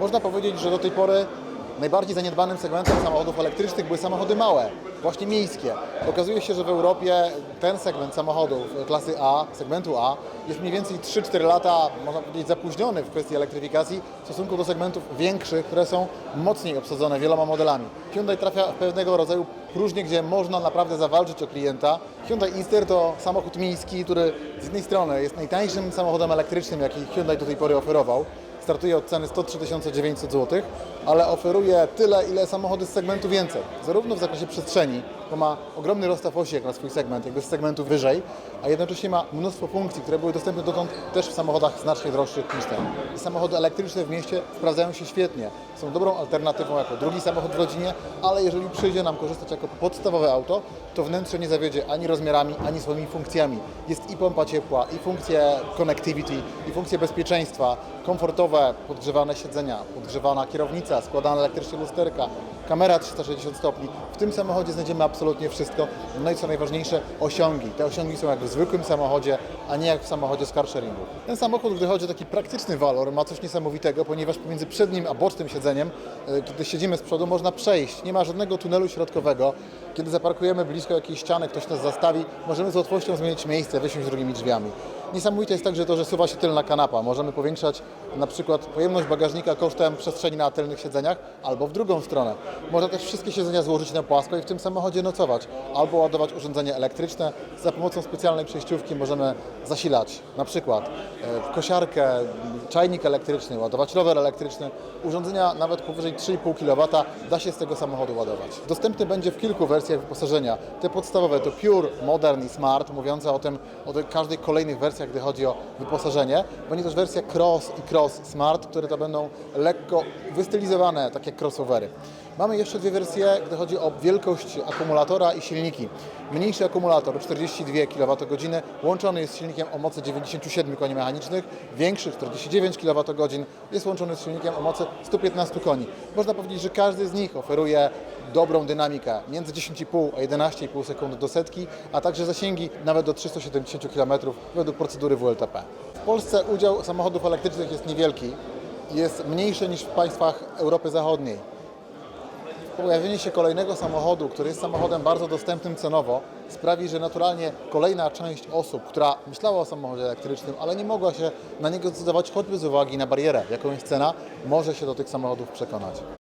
Można powiedzieć, że do tej pory najbardziej zaniedbanym segmentem samochodów elektrycznych były samochody małe, właśnie miejskie. Okazuje się, że w Europie ten segment samochodów klasy A, segmentu A, jest mniej więcej 3-4 lata, można powiedzieć, zapóźniony w kwestii elektryfikacji w stosunku do segmentów większych, które są mocniej obsadzone wieloma modelami. Hyundai trafia w pewnego rodzaju próżnię, gdzie można naprawdę zawalczyć o klienta. Hyundai Inster to samochód miejski, który z jednej strony jest najtańszym samochodem elektrycznym, jaki Hyundai do tej pory oferował, startuje od ceny 103 900 zł, ale oferuje tyle, ile samochody z segmentu więcej. Zarówno w zakresie przestrzeni, bo ma ogromny rozstaw jak na swój segment, jakby z segmentu wyżej, a jednocześnie ma mnóstwo funkcji, które były dostępne dotąd też w samochodach znacznie droższych niż ten. I samochody elektryczne w mieście sprawdzają się świetnie. Są dobrą alternatywą jako drugi samochód w rodzinie, ale jeżeli przyjdzie nam korzystać jako podstawowe auto, to wnętrze nie zawiedzie ani rozmiarami, ani swoimi funkcjami. Jest i pompa ciepła, i funkcje connectivity, i funkcje bezpieczeństwa, komfortowe, podgrzewane siedzenia, podgrzewana kierownica, składane elektrycznie lusterka, kamera 360 stopni. W tym samochodzie znajdziemy absolutnie wszystko. No i co najważniejsze, osiągi. Te osiągi są jak w zwykłym samochodzie, a nie jak w samochodzie z carsharingu. Ten samochód, gdy chodzi o taki praktyczny walor, ma coś niesamowitego, ponieważ pomiędzy przednim a bocznym siedzeniem, e, kiedy siedzimy z przodu, można przejść. Nie ma żadnego tunelu środkowego. Kiedy zaparkujemy blisko jakiejś ściany, ktoś nas zastawi, możemy z łatwością zmienić miejsce, wysiąść drugimi drzwiami. Niesamowite jest także to, że suwa się tylna kanapa. Możemy powiększać na przykład pojemność bagażnika kosztem przestrzeni na tylnych siedzeniach, albo w drugą stronę. Można też wszystkie siedzenia złożyć na płasko i w tym samochodzie nocować, albo ładować urządzenie elektryczne. Za pomocą specjalnej przejściówki możemy zasilać na przykład e, kosiarkę, czajnik elektryczny, ładować rower elektryczny. Urządzenia nawet powyżej 3,5 kW da się z tego samochodu ładować. Dostępny będzie w kilku wersjach wyposażenia. Te podstawowe to Pure, Modern i Smart, mówiące o tym, o każdej kolejnych wersjach, gdy chodzi o wyposażenie. Będzie też wersja Cross i Cross Smart, które to będą lekko wystylizowane, tak jak crossovery. Mamy jeszcze dwie wersje, gdy chodzi o wielkość akumulatora i silniki. Mniejszy akumulator 42 kWh łączony jest z silnikiem o mocy 97 koni mechanicznych, większy 49 kWh jest łączony z silnikiem o mocy 115 koni. Można powiedzieć, że każdy z nich oferuje dobrą dynamikę między 10,5 a 11,5 sekund do setki, a także zasięgi nawet do 370 km według procedury WLTP. W Polsce udział samochodów elektrycznych jest niewielki, jest mniejszy niż w państwach Europy Zachodniej. Pojawienie się kolejnego samochodu, który jest samochodem bardzo dostępnym cenowo, sprawi, że naturalnie kolejna część osób, która myślała o samochodzie elektrycznym, ale nie mogła się na niego zdecydować choćby z uwagi na barierę, jaką jest cena, może się do tych samochodów przekonać.